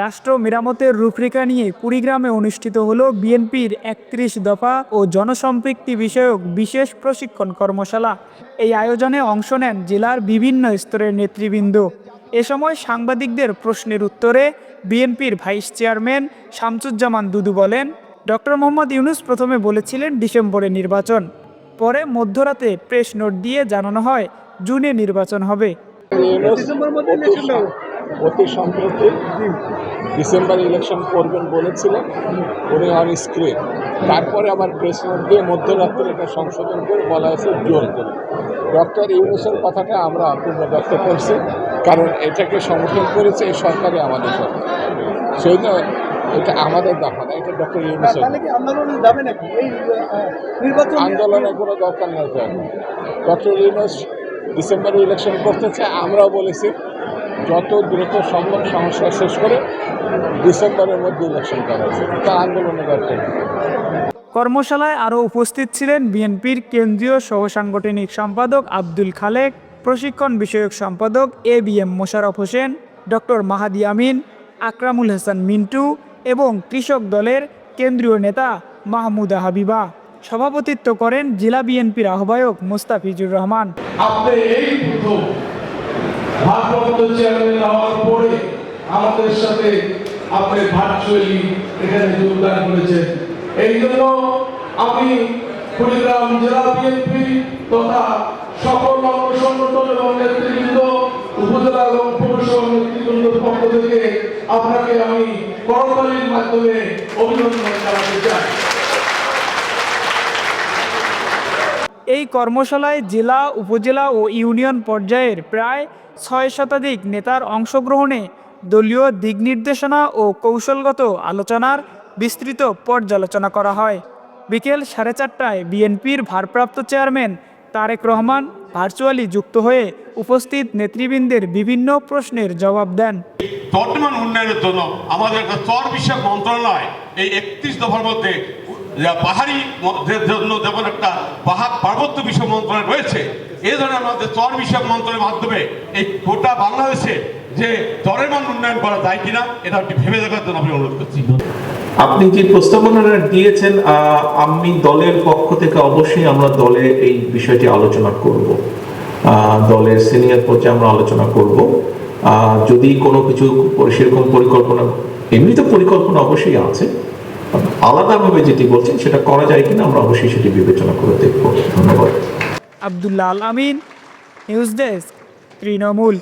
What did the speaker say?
রাষ্ট্র মেরামতের রূপরেখা নিয়ে কুড়িগ্রামে অনুষ্ঠিত হল বিএনপির একত্রিশ দফা ও জনসম্পৃক্তি বিষয়ক বিশেষ প্রশিক্ষণ কর্মশালা। এই আয়োজনে অংশ নেন জেলার বিভিন্ন স্তরের নেতৃবৃন্দ। এ সময় সাংবাদিকদের প্রশ্নের উত্তরে বিএনপির ভাইস চেয়ারম্যান শামসুজ্জামান দুদু বলেন, ডক্টর মোহাম্মদ ইউনুস প্রথমে বলেছিলেন ডিসেম্বরে নির্বাচন, পরে মধ্যরাতে প্রেস নোট দিয়ে জানানো হয় জুনে নির্বাচন হবে। অতি সম্প্রতি ডিসেম্বর ইলেকশন করবেন বলেছিলেন। উনি অন স্ক্রিন তারপরে আবার প্রেস নোট দিয়ে মধ্যরাত্রে এটা সংশোধন করে বলা হয়েছে জোর করে। ডক্টর ইউনুসের কথাটা আমরা পূর্ণ ব্যক্ত করছি কারণ এটাকে সমর্থন করেছে এই সরকারই আমাদের সরকার। সেই জন্য এটা আমাদের দফা না এটা ডক্টর ইউনুসের আন্দোলনের কোনো দরকার নেই ডক্টর ইউনুস ডিসেম্বরে ইলেকশন করতে চায় আমরাও বলেছি যত দ্রুত সম্ভব সমস্যা শেষ করে ডিসেম্বরের মধ্যে ইলেকশন করা হয়েছে। তার আন্দোলনের দরকার কর্মশালায় আরও উপস্থিত ছিলেন বিএনপির কেন্দ্রীয় সহসাংগঠনিক সম্পাদক আব্দুল খালেক প্রশিক্ষণ বিষয়ক সম্পাদক A B M Mosharraf Hossain doctor Mahadi Amin Akramul Hasan Mintu এবং কৃষক দলের কেন্দ্রীয় নেতা মাহমুদা হাবিবা। সভাপতিত্ব করেন জেলা বিএনপির আহ্বায়ক মোস্তাফিজুর রহমান। আপনি এই ভারপ্রাপ্ত চেয়ারম্যান হওয়ার পরে আমাদের সাথে আপনি ভার্চুয়ালি এখানে যোগদান করেছেন। এই জন্য আমি কুড়িগ্রাম জেলা বিএনপি তথা সকল অঙ্গ সংগঠন এবং নেতৃবৃন্দ, উপজেলা এবং পৌরসভা পক্ষ থেকে আপনাকে আমি করতালির মাধ্যমে অভিনন্দন জানাতে চাই। এই কর্মশালায় জেলা, উপজেলা ও ইউনিয়ন পর্যায়ের প্রায় ছয় শতাধিক নেতার অংশগ্রহণে দলীয় দিক নির্দেশনা ও কৌশলগত আলোচনার বিস্তৃত পর্যালোচনা করা হয়। বিকেল সাড়ে চারটায় বিএনপির ভারপ্রাপ্ত চেয়ারম্যান তারেক রহমান ভার্চুয়ালি যুক্ত হয়ে উপস্থিত নেতৃবৃন্দের বিভিন্ন প্রশ্নের জবাব দেন। বর্তমান উন্নয়নের জন্য আমাদের একটা চর বিষয়ক মন্ত্রণালয় এই একত্রিশ দফার মধ্যে পাহাড়ি জন্য যেমন একটা পাহাড় পার্বত্য বিষয় মন্ত্রণালয় রয়েছে এই ধরনের আমাদের চর বিষয়ক মন্ত্রণালয়ের মাধ্যমে এই গোটা বাংলাদেশে যে চরের মান উন্নয়ন করা যায় কিনা, এটা ভেবে দেখার জন্য আমি অনুরোধ করছি। আপনি যে প্রস্তাবনাটা দিয়েছেন আমি দলের পক্ষ থেকে অবশ্যই আমরা দলে এই বিষয়টি আলোচনা করব। দলের সিনিয়র পর্যায়ে আমরা আলোচনা করব। যদি কোনো কিছু সেরকম পরিকল্পনা এমনি তো পরিকল্পনা অবশ্যই আছে আলাদাভাবে যেটি বলছেন, সেটা করা যায় কিনা আমরা অবশ্যই সেটি বিবেচনা করে দেখব। ধন্যবাদ। Abdullah Al Amin, news desk, Trinamool.